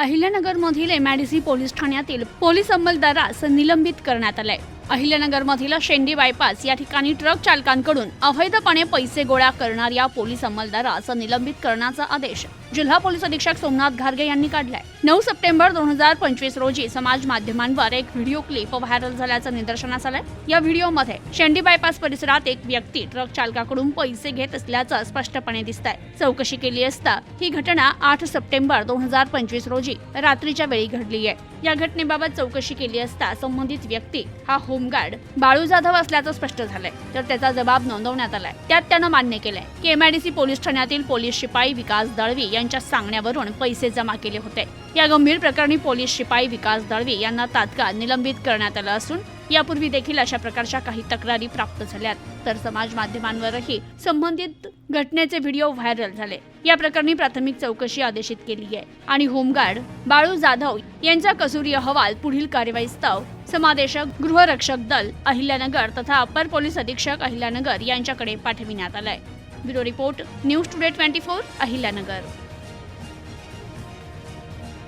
अहिल्यानगरमधील MIDC police ठाण्यातील police अंमलदारास निलंबित करण्यात आलंय. अहिल्यानगरमधील शेंडी बायपास या ठिकाणी ट्रक चालकांकडून अवैधपणे पैसे गोळा करणाऱ्या पोलीस अंमलदारास निलंबित करण्याचा आदेश जिल्हा पोलीस अधीक्षक सोमनाथ घारगे यांनी काढलाय. नऊ सप्टेंबर दोन हजार पंचवीस रोजी समाज माध्यमांवर एक व्हिडिओ क्लिप व्हायरल झाल्याचं निदर्शनास आलंय. या व्हिडिओमध्ये शेंडी बायपास परिसरात एक व्यक्ती ट्रक चालकाकडून पैसे घेत असल्याचं स्पष्टपणे दिसत आहे चौकशी केली असता ही घटना आठ सप्टेंबर दोन हजार पंचवीस रोजी रात्रीच्या वेळी घडली आहे या घटनेबाबत चौकशी केली असता संबंधित व्यक्ती हा हो होमगार्ड. बाळू जाधव असल्याचं स्पष्ट झालंय. तर त्याचा जबाब नोंदवण्यात आलाय. त्यात त्यानं मान्य केलंय. की एमआयडीसी पोलीस ठाण्यातील पोलीस शिपाई विकास दळवी यांच्या सांगण्यावरून पैसे जमा केले होते. या गंभीर प्रकरणी पोलीस शिपाई विकास दळवी यांना तात्काळ निलंबित करण्यात आलं असून यापूर्वी देखील अशा प्रकारच्या काही तक्रारी प्राप्त झाल्यात. तर समाज माध्यमांवरही संबंधित घटनेचे व्हिडिओ व्हायरल झाले. या प्रकरणी प्राथमिक चौकशी आदेशित केली आहे. आणि होमगार्ड बाळू जाधव यांचा कसुरी अहवाल पुढील कारवाईस्तव समादेशक गृहरक्षक दल अहिल्यानगर तथा अपर पोलीस अधीक्षक अहिल्यानगर यांच्याकडे पाठविण्यात आलाय. Bureau report news today twenty four Ahilyanagar.